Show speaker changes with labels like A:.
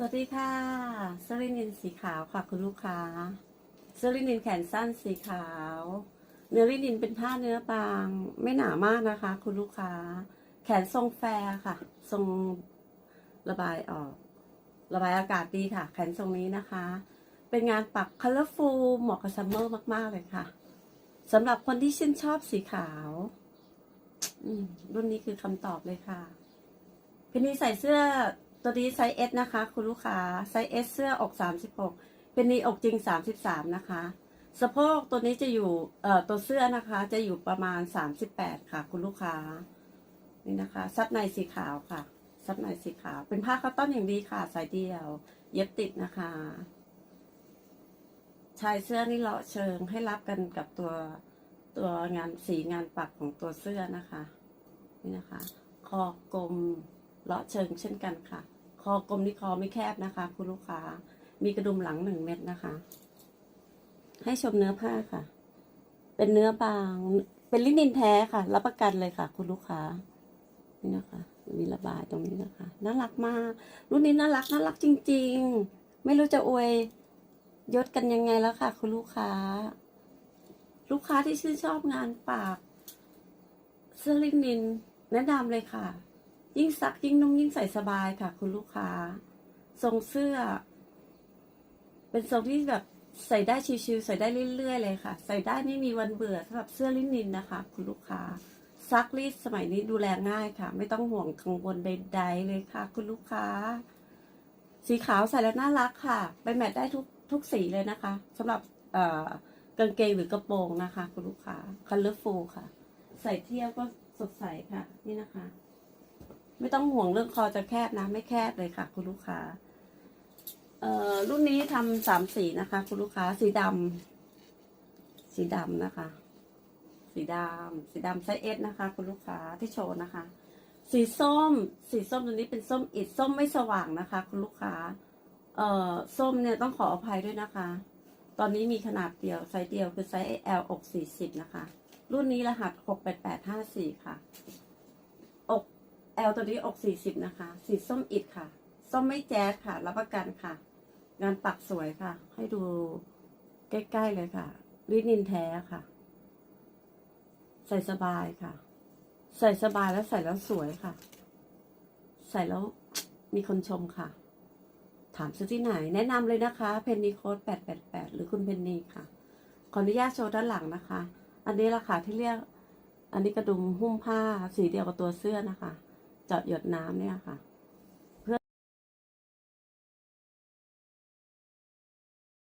A: สวัสดีค่ะเสื้อลินินสีขาวค่ะคุณลูกค้าเสื้อลินินแขนสั้นสีขาว เนื้อลินินเป็นผ้าเนื้อบาง ไม่หนามากนะคะ คุณลูกค้า แขนทรงแฟร์ค่ะ ทรงระบายออก ระบายอากาศดีค่ะ แขนทรงนี้นะคะ เป็นงานปัก colorful เหมาะกับซัมเมอร์มากๆเลยค่ะสำหรับคนที่ชื่นชอบสีขาวรุ่นนี้คือคำตอบเลยค่ะพี่นี้ใส่เสื้อ ตัวนี้ไซส์ S นะคะ คุณลูกค้าไซส์ S เสื้ออก 36 เป็นนีอกจริง 33 นะคะ สะโพกตัวนี้จะอยู่เอ่อตัวเสื้อนะคะ จะอยู่ประมาณ 38 ค่ะ คุณลูกค้านี่นะคะ ซับในสีขาวค่ะ ซับในสีขาว เป็นผ้าคอตตอนอย่างดีค่ะสายเดียว เย็บติดนะคะ ชายเสื้อนี่เลาะเชิงให้รับกันกับตัวตัวงานสีงานปักของตัวเสื้อนะคะ นี่นะคะ คอกลม เลาะเชิงเช่นกันค่ะ คอกลมนี่คอไม่แคบนะคะ คุณลูกค้า มีกระดุมหลังหนึ่งเม็ดนะคะ ให้ชมเนื้อผ้าค่ะ เป็นเนื้อบาง เป็นลินินแท้ค่ะ รับประกันเลยค่ะ คุณลูกค้า นี่นะคะมีระบายตรงนี้นะคะ น่ารักมาก รุ่นนี้น่ารักน่ารักจริง ๆ ไม่รู้จะอวยยศกันยังไงแล้วค่ะ คุณลูกค้า ลูกค้าที่ชื่นชอบงานปากเสื้อลินินแนะนำเลยค่ะ ยิ่งซักยิ่งนุ่มยิ่งใส่สบายค่ะคุณลูกค้า ทรงเสื้อ เป็นทรงที่แบบใส่ได้ชิวๆใส่ได้เรื่อยๆเลยค่ะ ใส่ได้ไม่มีวันเบื่อสำหรับเสื้อลินินนะคะ คุณลูกค้า ซักรีดสมัยนี้ดูแลง่ายค่ะ ไม่ต้องห่วงกังวลใด ๆ เลยค่ะ คุณลูกค้า สีขาวใส่แล้วน่ารักค่ะ ไปแมทได้ทุกทุกสีเลยนะคะสำหรับเอ่อกางเกงหรือกระโปรงนะคะ คุณลูกค้า colorful ค่ะ ใส่เที่ยวก็สดใสค่ะ นี่นะคะ ไม่ต้องห่วงเรื่องคอจะแคบนะ ไม่แคบเลยค่ะ คุณลูกค้า เอ่อรุ่นนี้ทำสามสีนะคะ คุณลูกค้า สีดำสีดำนะคะ สีดำสีดำไซส์เอสนะคะ คุณลูกค้าที่โชว์นะคะ สีส้ม สีส้มตัวนี้เป็นส้มอิดส้มไม่สว่างนะคะ คุณลูกค้า เอ่อส้มเนี่ยต้องขออภัยด้วยนะคะ ตอนนี้มีขนาดเดียวไซส์เดียวคือไซส์ L อก40นะคะ รุ่นนี้รหัส 68854 ค่ะ L ตัวนี้อก 40 นะคะ สีส้มอิดค่ะ ส้มไม่แจ๊ดค่ะ รับประกันค่ะ งานปักสวยค่ะ ให้ดูใกล้ ๆ เลยค่ะ ลินินแท้ค่ะ ใส่สบายค่ะ ใส่สบายแล้วใส่แล้วสวยค่ะ ใส่แล้วมีคนชมค่ะ ถามซื้อที่ไหน แนะนำเลยนะคะ เพนนีโค้ด888 หรือคุณเพนนีค่ะ ขออนุญาตโชว์ด้านหลังนะคะ อันนี้ราคาที่เรียก อันนี้กระดุมหุ้มผ้าสีเดียวกับตัวเสื้อนะคะ เจาะหยดน้ำเนี่ยค่ะ